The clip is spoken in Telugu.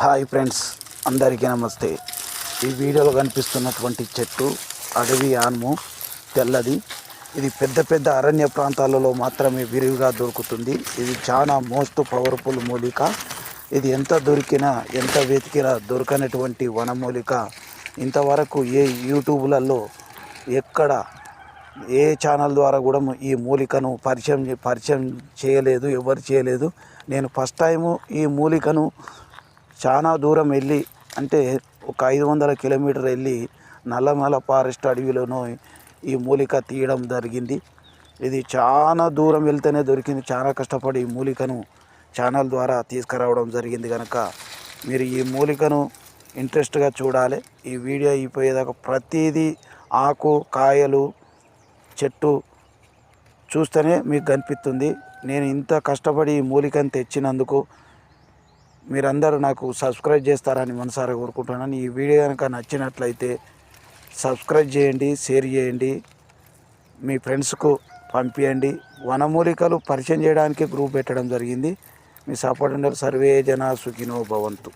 హాయ్ ఫ్రెండ్స్ అందరికీ నమస్తే. ఈ వీడియోలో కనిపిస్తున్నటువంటి చెట్టు అడవి ఆన్ము తెల్లది. ఇది పెద్ద పెద్ద అరణ్య ప్రాంతాలలో మాత్రమే విరివిగా దొరుకుతుంది. ఇది చాలా మోస్ట్ పవర్ఫుల్ మూలిక. ఇది ఎంత దొరికినా ఎంత వెతికినా దొరకనటువంటి వనమూలిక ఇంతవరకు ఏ యూట్యూబ్లలో ఎక్కడ ఏ ఛానల్ ద్వారా కూడా ఈ మూలికను పరిచయం పరిచయం చేయలేదు ఎవరు చేయలేదు. నేను ఫస్ట్ టైము ఈ మూలికను చాలా దూరం వెళ్ళి అంటే ఒక ఐదు వందల కిలోమీటర్ వెళ్ళి నల్లమల ఫారెస్ట్ అడవిలోనూ ఈ మూలిక తీయడం జరిగింది. ఇది చాలా దూరం వెళ్తేనే దొరికింది. చాలా కష్టపడి ఈ మూలికను ఛానల్ ద్వారా తీసుకురావడం జరిగింది కనుక మీరు ఈ మూలికను ఇంట్రెస్ట్గా చూడాలి. ఈ వీడియో అయిపోయేదాకా ప్రతిదీ ఆకు కాయలు చెట్టు చూస్తేనే మీకు కనిపిస్తుంది. నేను ఇంత కష్టపడి ఈ మూలికను తెచ్చినందుకు మీరందరూ నాకు సబ్స్క్రైబ్ చేస్తారని మనసారా కోరుకుంటున్నాను. ఈ వీడియో కనుక నచ్చినట్లయితే సబ్స్క్రైబ్ చేయండి షేర్ చేయండి మీ ఫ్రెండ్స్కు పంపించండి వనమూలికలు పరిచయం చేయడానికి గ్రూప్ పెట్టడం జరిగింది. మీ సపోర్ట్ ఉండరు సర్వే జన సుఖినో భవంతు.